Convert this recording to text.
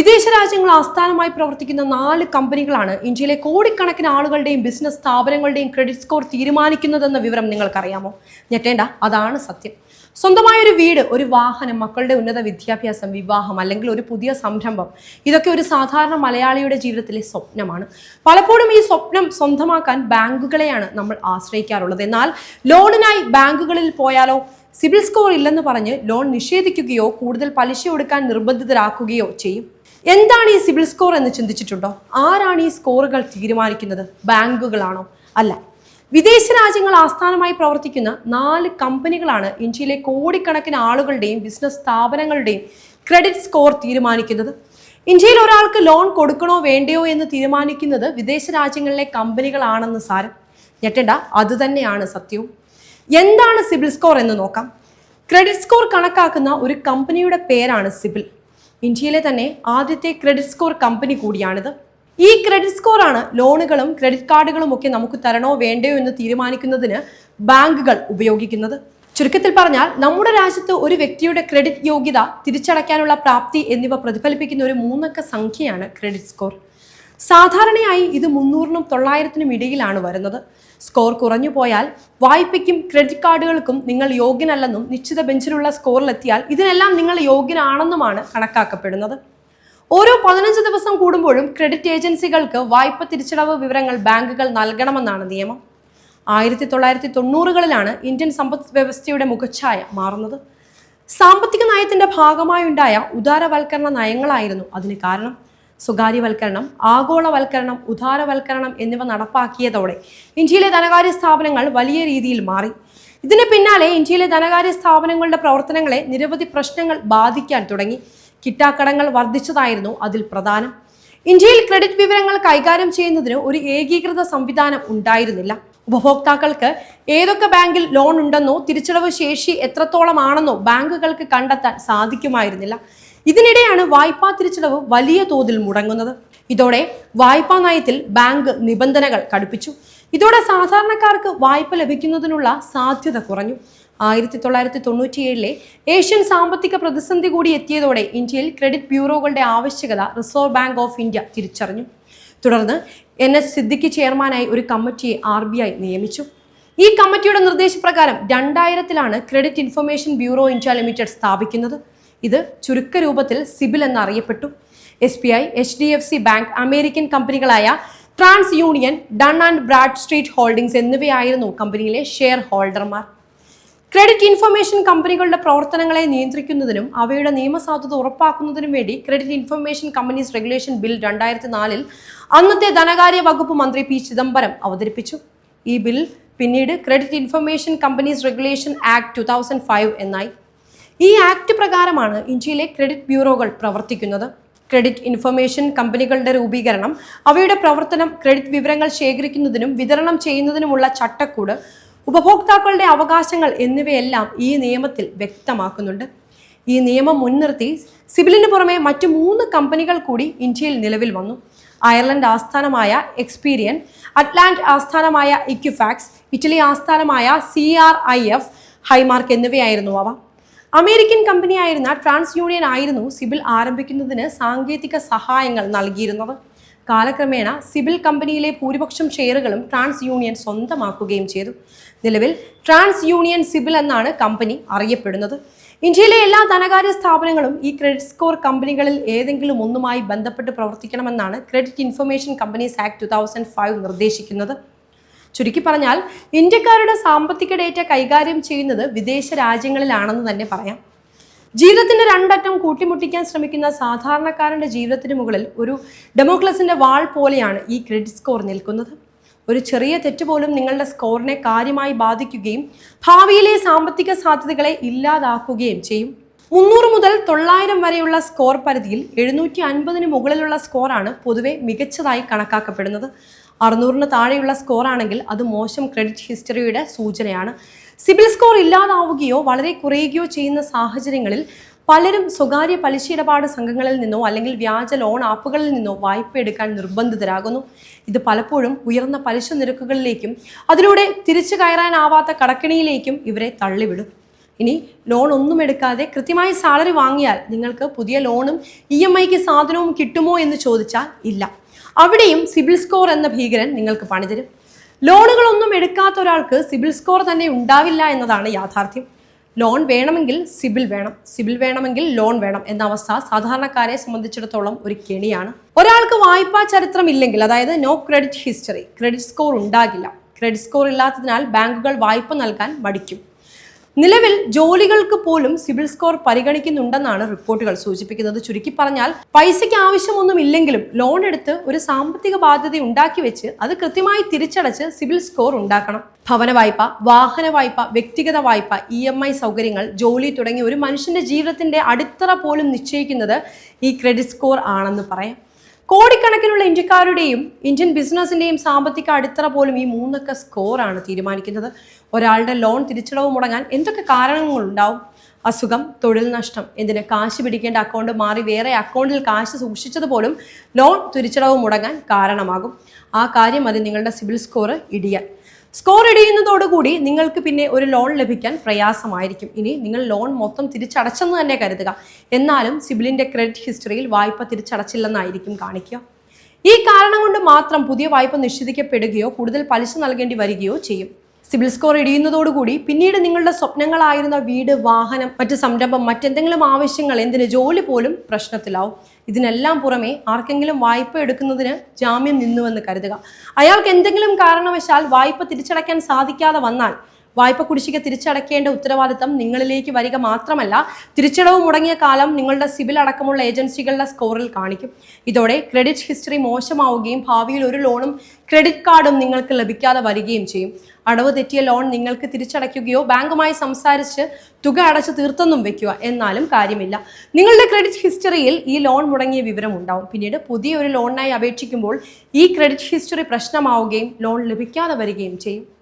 വിദേശ രാജ്യങ്ങൾ ആസ്ഥാനമായി പ്രവർത്തിക്കുന്ന നാല് കമ്പനികളാണ് ഇന്ത്യയിലെ കോടിക്കണക്കിന് ആളുകളുടെയും ബിസിനസ് സ്ഥാപനങ്ങളുടെയും ക്രെഡിറ്റ് സ്കോർ തീരുമാനിക്കുന്നതെന്ന വിവരം നിങ്ങൾക്കറിയാമോ? ഞെട്ടേണ്ട അതാണ് സത്യം. സ്വന്തമായ ഒരു വീട് ഒരു വാഹനം മക്കളുടെ ഉന്നത വിദ്യാഭ്യാസം വിവാഹം അല്ലെങ്കിൽ ഒരു പുതിയ സംരംഭം ഇതൊക്കെ ഒരു സാധാരണ മലയാളിയുടെ ജീവിതത്തിലെ സ്വപ്നമാണ്. പലപ്പോഴും ഈ സ്വപ്നം സ്വന്തമാക്കാൻ ബാങ്കുകളെയാണ് നമ്മൾ ആശ്രയിക്കാറുള്ളത്. എന്നാൽ ലോണിനായി ബാങ്കുകളിൽ പോയാലോ സിബിൽ സ്കോർ ഇല്ലെന്ന് പറഞ്ഞ് ലോൺ നിഷേധിക്കുകയോ കൂടുതൽ പലിശ കൊടുക്കാൻ നിർബന്ധിതരാക്കുകയോ ചെയ്യും. എന്താണ് ഈ സിബിൽ സ്കോർ എന്ന് ചിന്തിച്ചിട്ടുണ്ടോ? ആരാണ് ഈ സ്കോറുകൾ തീരുമാനിക്കുന്നത്? ബാങ്കുകളാണോ? അല്ല. വിദേശ രാജ്യങ്ങൾ ആസ്ഥാനമായി പ്രവർത്തിക്കുന്ന നാല് കമ്പനികളാണ് ഇന്ത്യയിലെ കോടിക്കണക്കിന് ആളുകളുടെയും ബിസിനസ് സ്ഥാപനങ്ങളുടെയും ക്രെഡിറ്റ് സ്കോർ തീരുമാനിക്കുന്നത്. ഇന്ത്യയിൽ ഒരാൾക്ക് ലോൺ കൊടുക്കണോ വേണ്ടയോ എന്ന് തീരുമാനിക്കുന്നത് വിദേശ രാജ്യങ്ങളിലെ കമ്പനികളാണെന്ന് സാരം. ഞെട്ടേണ്ട അതുതന്നെയാണ് സത്യവും. എന്താണ് സിബിൽ സ്കോർ എന്ന് നോക്കാം. ക്രെഡിറ്റ് സ്കോർ കണക്കാക്കുന്ന ഒരു കമ്പനിയുടെ പേരാണ് സിബിൽ. ഇന്ത്യയിലെ തന്നെ ആദ്യത്തെ ക്രെഡിറ്റ് സ്കോർ കമ്പനി കൂടിയാണിത്. ഈ ക്രെഡിറ്റ് സ്കോർ ആണ് ലോണുകളും ക്രെഡിറ്റ് കാർഡുകളും ഒക്കെ നമുക്ക് തരണോ വേണ്ടയോ എന്ന് തീരുമാനിക്കുന്നതിന് ബാങ്കുകൾ ഉപയോഗിക്കുന്നത്. ചുരുക്കത്തിൽ പറഞ്ഞാൽ നമ്മുടെ രാജ്യത്ത് ഒരു വ്യക്തിയുടെ ക്രെഡിറ്റ് യോഗ്യത തിരിച്ചടയ്ക്കാനുള്ള പ്രാപ്തി എന്നിവ പ്രതിഫലിപ്പിക്കുന്ന ഒരു മൂന്നക്ക സംഖ്യയാണ് ക്രെഡിറ്റ് സ്കോർ സാധാരണയായി ഇത് മുന്നൂറിനും തൊള്ളായിരത്തിനും ഇടയിലാണ് വരുന്നത്. സ്കോർ കുറഞ്ഞു പോയാൽ വായ്പയ്ക്കും ക്രെഡിറ്റ് കാർഡുകൾക്കും നിങ്ങൾ യോഗ്യനല്ലെന്നും നിശ്ചിത ബെഞ്ചിലുള്ള സ്കോറിലെത്തിയാൽ ഇതിനെല്ലാം നിങ്ങൾ യോഗ്യനാണെന്നുമാണ് കണക്കാക്കപ്പെടുന്നത്. ഓരോ പതിനഞ്ച് ദിവസം കൂടുമ്പോഴും ക്രെഡിറ്റ് ഏജൻസികൾക്ക് വായ്പ തിരിച്ചടവ് വിവരങ്ങൾ ബാങ്കുകൾ നൽകണമെന്നാണ് നിയമം. ആയിരത്തി തൊള്ളായിരത്തി തൊണ്ണൂറുകളിലാണ് ഇന്ത്യൻ സമ്പദ് വ്യവസ്ഥയുടെ മുഖച്ഛായ മാറുന്നത്. സാമ്പത്തിക നയത്തിന്റെ ഭാഗമായുണ്ടായ ഉദാരവൽക്കരണ നയങ്ങളായിരുന്നു അതിന് കാരണം. സ്വകാര്യവൽക്കരണം ആഗോളവൽക്കരണം ഉദാരവൽക്കരണം എന്നിവ നടപ്പാക്കിയതോടെ ഇന്ത്യയിലെ ധനകാര്യ സ്ഥാപനങ്ങൾ വലിയ രീതിയിൽ മാറി. ഇതിന് പിന്നാലെ ഇന്ത്യയിലെ ധനകാര്യ സ്ഥാപനങ്ങളുടെ പ്രവർത്തനങ്ങളെ നിരവധി പ്രശ്നങ്ങൾ ബാധിക്കാൻ തുടങ്ങി. കിട്ടാക്കടങ്ങൾ വർദ്ധിച്ചതായിരുന്നു അതിൽ പ്രധാനം. ഇന്ത്യയിൽ ക്രെഡിറ്റ് വിവരങ്ങൾ കൈകാര്യം ചെയ്യുന്നതിന് ഒരു ഏകീകൃത സംവിധാനം ഉണ്ടായിരുന്നില്ല. ഉപഭോക്താക്കൾക്ക് ഏതൊക്കെ ബാങ്കിൽ ലോൺ ഉണ്ടെന്നോ തിരിച്ചടവ് ശേഷി എത്രത്തോളമാണെന്നോ ബാങ്കുകൾക്ക് കണ്ടെത്താൻ സാധിക്കുമായിരുന്നില്ല. ഇതിനിടെയാണ് വായ്പാ തിരിച്ചടവ് വലിയ തോതിൽ മുടങ്ങുന്നത്. ഇതോടെ വായ്പാ നയത്തിൽ ബാങ്ക് നിബന്ധനകൾ കടുപ്പിച്ചു. ഇതോടെ സാധാരണക്കാർക്ക് വായ്പ ലഭിക്കുന്നതിനുള്ള സാധ്യത കുറഞ്ഞു. ആയിരത്തി തൊള്ളായിരത്തി തൊണ്ണൂറ്റിയേഴിലെ ഏഷ്യൻ സാമ്പത്തിക പ്രതിസന്ധി കൂടി എത്തിയതോടെ ഇന്ത്യയിൽ ക്രെഡിറ്റ് ബ്യൂറോകളുടെ ആവശ്യകത റിസർവ് ബാങ്ക് ഓഫ് ഇന്ത്യ തിരിച്ചറിഞ്ഞു. തുടർന്ന് എൻ എസ് സിദ്ദിഖി ചെയർമാനായി ഒരു കമ്മിറ്റിയെ ആർ ബി ഐ നിയമിച്ചു. ഈ കമ്മിറ്റിയുടെ നിർദ്ദേശപ്രകാരം രണ്ടായിരത്തിലാണ് credit information bureau India limited സ്ഥാപിക്കുന്നത്. ഇത് ചുരുക്ക രൂപത്തിൽ CIBIL എന്നറിയപ്പെട്ടു. S B I H D F C bank American കമ്പനികളായ TransUnion Dun and Bradstreet Holdings എന്നിവയായിരുന്നു കമ്പനിയിലെ ഷെയർ ഹോൾഡർമാർ ക്രെഡിറ്റ് ഇൻഫർമേഷൻ കമ്പനികളുടെ പ്രവർത്തനങ്ങളെ നിയന്ത്രിക്കുന്നതിനും അവയുടെ നിയമസാധുത ഉറപ്പാക്കുന്നതിനും വേണ്ടി credit information companies regulation bill രണ്ടായിരത്തി നാലിൽ അന്നത്തെ ധനകാര്യ വകുപ്പ് മന്ത്രി പി ചിദംബരം അവതരിപ്പിച്ചു. ഈ ബിൽ പിന്നീട് credit information companies regulation act two എന്നായി. ഈ ആക്ട് പ്രകാരമാണ് ഇന്ത്യയിലെ ക്രെഡിറ്റ് ബ്യൂറോകൾ പ്രവർത്തിക്കുന്നത്. ക്രെഡിറ്റ് ഇൻഫർമേഷൻ കമ്പനികളുടെ രൂപീകരണം അവയുടെ പ്രവർത്തനം ക്രെഡിറ്റ് വിവരങ്ങൾ ശേഖരിക്കുന്നതിനും വിതരണം ചെയ്യുന്നതിനുമുള്ള ചട്ടക്കൂട് ഉപഭോക്താക്കളുടെ അവകാശങ്ങൾ എന്നിവയെല്ലാം ഈ നിയമത്തിൽ വ്യക്തമാക്കുന്നുണ്ട്. ഈ നിയമം മുൻനിർത്തി സിബിലിന് പുറമെ മറ്റു മൂന്ന് കമ്പനികൾ കൂടി ഇന്ത്യയിൽ നിലവിൽ വന്നു. അയർലൻഡ് ആസ്ഥാനമായ എക്സ്പീരിയൻ അറ്റ്ലാന്റ് ആസ്ഥാനമായ ഇക്യുഫാക്സ് ഇറ്റലി ആസ്ഥാനമായ C R I F Highmark എന്നിവയായിരുന്നു അവ. അമേരിക്കൻ കമ്പനിയായിരുന്ന ട്രാൻസ് യൂണിയൻ ആയിരുന്നു സിബിൽ ആരംഭിക്കുന്നതിന് സാങ്കേതിക സഹായങ്ങൾ നൽകിയിരുന്നത്. കാലക്രമേണ സിബിൽ കമ്പനിയിലെ ഭൂരിപക്ഷം ഷെയറുകളും ട്രാൻസ് യൂണിയൻ സ്വന്തമാക്കുകയും ചെയ്തു. നിലവിൽ ട്രാൻസ് യൂണിയൻ സിബിൽ എന്നാണ് കമ്പനി അറിയപ്പെടുന്നത്. ഇന്ത്യയിലെ എല്ലാ ധനകാര്യ സ്ഥാപനങ്ങളും ഈ ക്രെഡിറ്റ് സ്കോർ കമ്പനികളിൽ ഏതെങ്കിലും ഒന്നുമായി ബന്ധപ്പെട്ട് പ്രവർത്തിക്കണമെന്നാണ് credit information companies act two നിർദ്ദേശിക്കുന്നത്. ചുരുക്കി പറഞ്ഞാൽ ഇന്ത്യക്കാരുടെ സാമ്പത്തിക ഡേറ്റ കൈകാര്യം ചെയ്യുന്നത് വിദേശ രാജ്യങ്ങളിലാണെന്ന് തന്നെ പറയാം. ജീവിതത്തിന്റെ രണ്ടറ്റം കൂട്ടിമുട്ടിക്കാൻ ശ്രമിക്കുന്ന സാധാരണക്കാരന്റെ ജീവിതത്തിന് മുകളിൽ ഒരു ഡെമോക്ലസിന്റെ വാൾ പോലെയാണ് ഈ ക്രെഡിറ്റ് സ്കോർ നിൽക്കുന്നത്. ഒരു ചെറിയ തെറ്റ് പോലും നിങ്ങളുടെ സ്കോറിനെ കാര്യമായി ബാധിക്കുകയും ഭാവിയിലെ സാമ്പത്തിക സാധ്യതകളെ ഇല്ലാതാക്കുകയും ചെയ്യും. മുന്നൂറ് മുതൽ തൊള്ളായിരം വരെയുള്ള സ്കോർ പരിധിയിൽ എഴുന്നൂറ്റി അൻപതിന് മുകളിലുള്ള സ്കോറാണ് പൊതുവെ മികച്ചതായി കണക്കാക്കപ്പെടുന്നത്. അറുന്നൂറിന് താഴെയുള്ള സ്കോർ ആണെങ്കിൽ അത് മോശം ക്രെഡിറ്റ് ഹിസ്റ്ററിയുടെ സൂചനയാണ്. സിബിൽ സ്കോർ ഇല്ലാതാവുകയോ വളരെ കുറയുകയോ ചെയ്യുന്ന സാഹചര്യങ്ങളിൽ പലരും സ്വകാര്യ പലിശ ഇടപാട് സംഘങ്ങളിൽ നിന്നോ അല്ലെങ്കിൽ വ്യാജ ലോൺ ആപ്പുകളിൽ നിന്നോ വായ്പ എടുക്കാൻ നിർബന്ധിതരാകുന്നു. ഇത് പലപ്പോഴും ഉയർന്ന പലിശ നിരക്കുകളിലേക്കും അതിലൂടെ തിരിച്ചു കയറാനാവാത്ത കടക്കിണിയിലേക്കും ഇവരെ തള്ളിവിടും. ഇനി ലോൺ ഒന്നും എടുക്കാതെ കൃത്യമായി സാലറി വാങ്ങിയാൽ നിങ്ങൾക്ക് പുതിയ ലോണും ഇ എം ഐക്ക് സാധനവും കിട്ടുമോ എന്ന് ചോദിച്ചാൽ ഇല്ല. അവിടെയും സിബിൽ സ്കോർ എന്ന ഭീകരൻ നിങ്ങൾക്ക് പണിതരും ലോണുകളൊന്നും എടുക്കാത്ത ഒരാൾക്ക് സിബിൽ സ്കോർ തന്നെ ഉണ്ടാവില്ല എന്നതാണ് യാഥാർത്ഥ്യം. ലോൺ വേണമെങ്കിൽ സിബിൽ വേണം സിബിൽ വേണമെങ്കിൽ ലോൺ വേണം എന്ന അവസ്ഥ സാധാരണക്കാരെ സംബന്ധിച്ചിടത്തോളം ഒരു കെണിയാണ്. ഒരാൾക്ക് വായ്പാ ചരിത്രം ഇല്ലെങ്കിൽ അതായത് no credit history credit score ഉണ്ടാകില്ല. ക്രെഡിറ്റ് സ്കോർ ഇല്ലാത്തതിനാൽ ബാങ്കുകൾ വായ്പ നൽകാൻ മടിക്കും. നിലവിൽ ജോലികൾക്ക് പോലും സിവിൽ സ്കോർ പരിഗണിക്കുന്നുണ്ടെന്നാണ് റിപ്പോർട്ടുകൾ സൂചിപ്പിക്കുന്നത്. ചുരുക്കി പറഞ്ഞാൽ പൈസയ്ക്ക് ആവശ്യമൊന്നും ഇല്ലെങ്കിലും ലോൺ എടുത്ത് ഒരു സാമ്പത്തിക ബാധ്യത ഉണ്ടാക്കി വെച്ച് അത് കൃത്യമായി തിരിച്ചടച്ച് സിവിൽ സ്കോർ ഉണ്ടാക്കണം. ഭവന വായ്പ വാഹന വായ്പ വ്യക്തിഗത വായ്പ ഇ എം ഐ സൗകര്യങ്ങൾ ജോലി തുടങ്ങി ഒരു മനുഷ്യന്റെ ജീവിതത്തിന്റെ അടിത്തറ പോലും നിശ്ചയിക്കുന്നത് ഈ ക്രെഡിറ്റ് സ്കോർ ആണെന്ന് പറയാം. കോടിക്കണക്കിനുള്ള ഇന്ത്യക്കാരുടെയും ഇന്ത്യൻ ബിസിനസിന്റെയും സാമ്പത്തിക അടിത്തറ പോലും ഈ മൂന്നൊക്കെ സ്കോറാണ് തീരുമാനിക്കുന്നത്. ഒരാളുടെ ലോൺ തിരിച്ചടവ് മുടങ്ങാൻ എന്തൊക്കെ കാരണങ്ങളുണ്ടാവും? അസുഖം തൊഴിൽ നഷ്ടം എന്തിന് കാശ് പിടിക്കേണ്ട അക്കൗണ്ട് മാറി വേറെ അക്കൗണ്ടിൽ കാശ് സൂക്ഷിച്ചത് പോലും ലോൺ തിരിച്ചടവ് മുടങ്ങാൻ കാരണമാകും. ആ കാര്യം അത് നിങ്ങളുടെ സിബിൽ സ്കോർ ഇടിയാൻ. സ്കോർ ഇടിയുന്നതോടുകൂടി നിങ്ങൾക്ക് പിന്നെ ഒരു ലോൺ ലഭിക്കാൻ പ്രയാസമായിരിക്കും. ഇനി നിങ്ങൾ ലോൺ മൊത്തം തിരിച്ചടച്ചെന്ന് തന്നെ കരുതുക. എന്നാലും സിബിലിന്റെ ക്രെഡിറ്റ് ഹിസ്റ്ററിയിൽ വായ്പ തിരിച്ചടച്ചില്ലെന്നായിരിക്കും കാണിക്കുക. ഈ കാരണം കൊണ്ട് മാത്രം പുതിയ വായ്പ നിഷേധിക്കപ്പെടുകയോ കൂടുതൽ പലിശ നൽകേണ്ടി വരികയോ ചെയ്യും. സിബിൽ സ്കോർ ഇടിയുന്നതോടുകൂടി പിന്നീട് നിങ്ങളുടെ സ്വപ്നങ്ങളായിരുന്ന വീട് വാഹനം മറ്റ് സംരംഭം മറ്റെന്തെങ്കിലും ആവശ്യങ്ങൾ എന്തിന് ജോലി പോലും പ്രശ്നത്തിലാവും. ഇതിനെല്ലാം പുറമെ ആർക്കെങ്കിലും വായ്പ എടുക്കുന്നതിന് ജാമ്യം നിന്നുവെന്ന് കരുതുക. അയാൾക്ക് എന്തെങ്കിലും കാരണവശാൽ വായ്പ തിരിച്ചടയ്ക്കാൻ സാധിക്കാതെ വന്നാൽ വായ്പ കുടിശ്ശിക തിരിച്ചടയ്ക്കേണ്ട ഉത്തരവാദിത്തം നിങ്ങളിലേക്ക് വരിക മാത്രമല്ല തിരിച്ചടവ് മുടങ്ങിയ കാലം നിങ്ങളുടെ സിബിൽ അടക്കമുള്ള ഏജൻസികളുടെ സ്കോറിൽ കാണിക്കും. ഇതോടെ ക്രെഡിറ്റ് ഹിസ്റ്ററി മോശമാവുകയും ഭാവിയിൽ ഒരു ലോണും ക്രെഡിറ്റ് കാർഡും നിങ്ങൾക്ക് ലഭിക്കാതെ വരികയും ചെയ്യും. അടവ് തെറ്റിയ ലോൺ നിങ്ങൾക്ക് തിരിച്ചടയ്ക്കുകയോ ബാങ്കുമായി സംസാരിച്ച് തുക അടച്ചു തീർത്തെന്നും വെക്കുക എന്നാലും കാര്യമില്ല. നിങ്ങളുടെ ക്രെഡിറ്റ് ഹിസ്റ്ററിയിൽ ഈ ലോൺ മുടങ്ങിയ വിവരം ഉണ്ടാവും. പിന്നീട് പുതിയൊരു ലോണിനായി അപേക്ഷിക്കുമ്പോൾ ഈ ക്രെഡിറ്റ് ഹിസ്റ്ററി പ്രശ്നമാവുകയും ലോൺ ലഭിക്കാതെ വരികയും ചെയ്യും.